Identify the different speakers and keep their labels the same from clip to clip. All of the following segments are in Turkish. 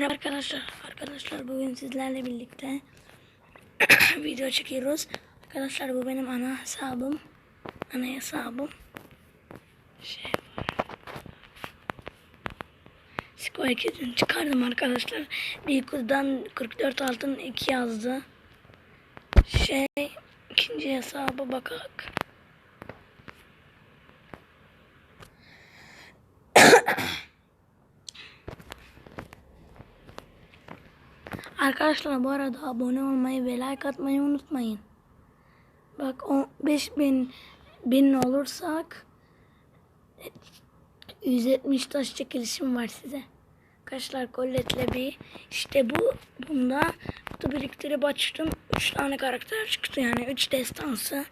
Speaker 1: Merhaba arkadaşlar. Arkadaşlar bugün sizlerle birlikte video çekiyoruz. Arkadaşlar bu benim ana hesabım. Ana hesabım. Şey. Sko 2'den çıkardım arkadaşlar. Bir kutudan 44 altın 2 yazdı. Şey ikinci hesaba bakak. Arkadaşlar bu arada abone olmayı ve like atmayı unutmayın. Bak 5000 bin olursak 170 taş çekilişim var size. Arkadaşlar kolletle bir işte bu bunda kutu biriktirip açtım. 3 tane karakter çıktı yani 3 destansı.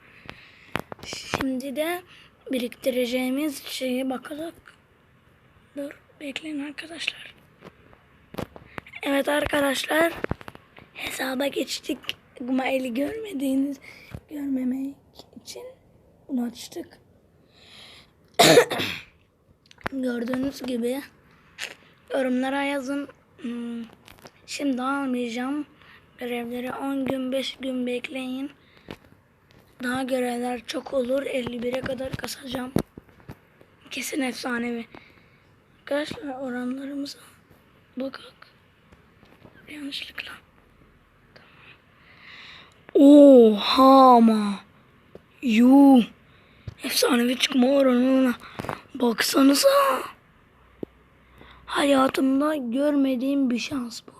Speaker 1: Şimdi de biriktireceğimiz şeye bakalım. Dur bekleyin arkadaşlar. Evet arkadaşlar hesaba geçtik. Gmail'i görmediğiniz görmemek için bunu açtık. Gördüğünüz gibi yorumlara yazın. Hmm, Şimdi almayacağım. Görevleri 10 gün 5 gün bekleyin. Daha görevler çok olur. 51'e kadar kasacağım. Kesin efsanevi. Arkadaşlar oranlarımıza bakak. Yanlışlıkla. Oha ama. Yuh. Efsanevi çıkma oranına baksanıza. Hayatımda görmediğim bir şans bu.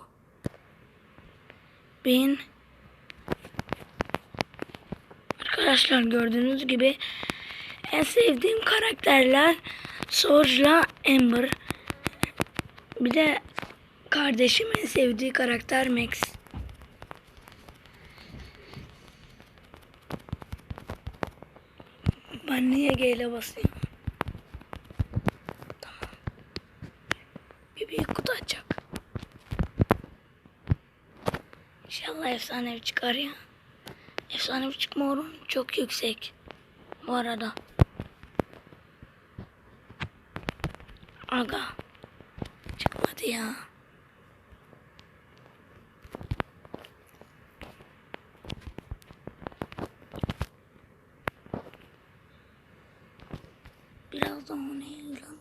Speaker 1: Ben Arkadaşlar gördüğünüz gibi en sevdiğim karakterler Sorge'la Amber. Bir de kardeşimin sevdiği karakter Max. Ben niye G ile basıyorum? Tamam. Bir büyük kutu açacak. İnşallah efsanevi çıkar ya. Efsanevi çıkma oranı çok yüksek. Bu arada. Aga. Çıkmadı ya. Daha oynayalım.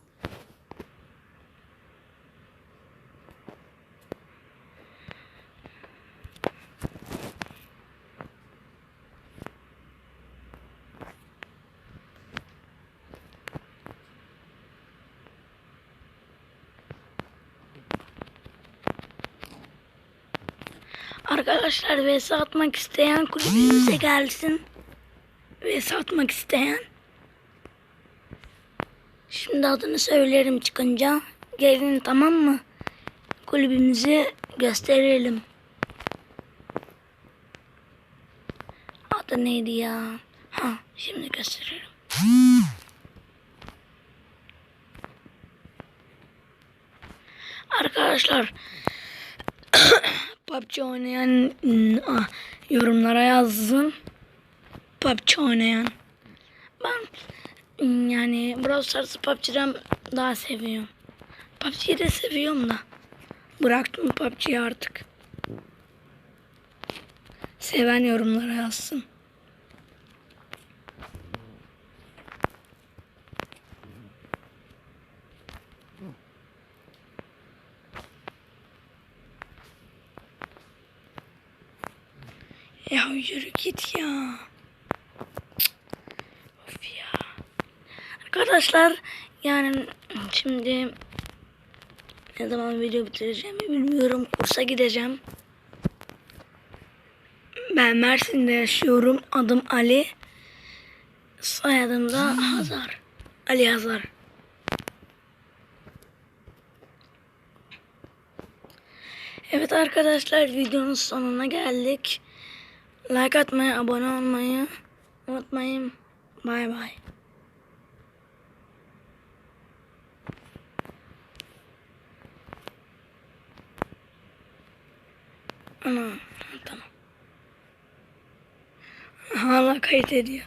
Speaker 1: Arkadaşlar vs atmak isteyen kulübümüze gelsin. Vs atmak isteyen. Şimdi adını söylerim çıkınca. Gelin tamam mı? Kulübümüzü gösterelim. Adı neydi ya? Ha şimdi gösteririm. Arkadaşlar PUBG oynayan ah, yorumlara yazsın. PUBG oynayan. Ben yani Brawl Stars'ı PUBG'den daha seviyorum. PUBG'yi de seviyorum da. Bıraktım PUBG'yi artık. Seven yorumlara yazsın. Ya yürü git ya. Arkadaşlar yani şimdi ne zaman video bitireceğimi bilmiyorum. Kursa gideceğim. Ben Mersin'de yaşıyorum. Adım Ali. Soyadım da Hazar. Ali Hazar. Evet arkadaşlar videonun sonuna geldik. Like atmayı, abone olmayı unutmayın. Bay bay. Ana, tamam. Hala kayıt ediyor.